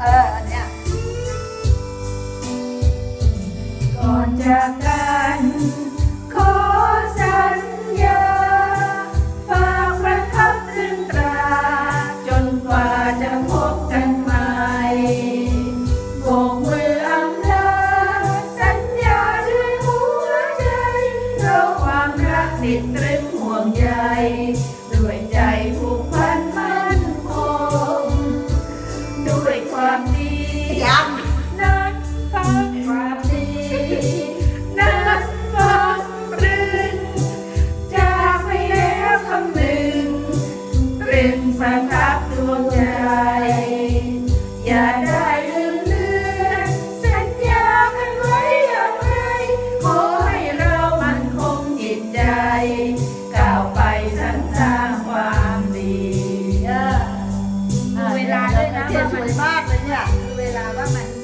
เอออันเนี้ยก่อนจากกันขอสัญญาฝากประทับตรึงตรา จนกว่าจะพบกันใหม่โบกมืออำลาสัญญาด้วยหัวใจเราความรักติดตรึงห่วงใย ประทับดวงใจ อย่าได้ลืมเลือนสัญญากันไว้อย่างไร ขอให้เรามันคงจิตใจก้าวไปสรรสร้างความดีเออเวลาด้วยนะเขียนสวยมากเลยเนี่ยเวลาว่ามัน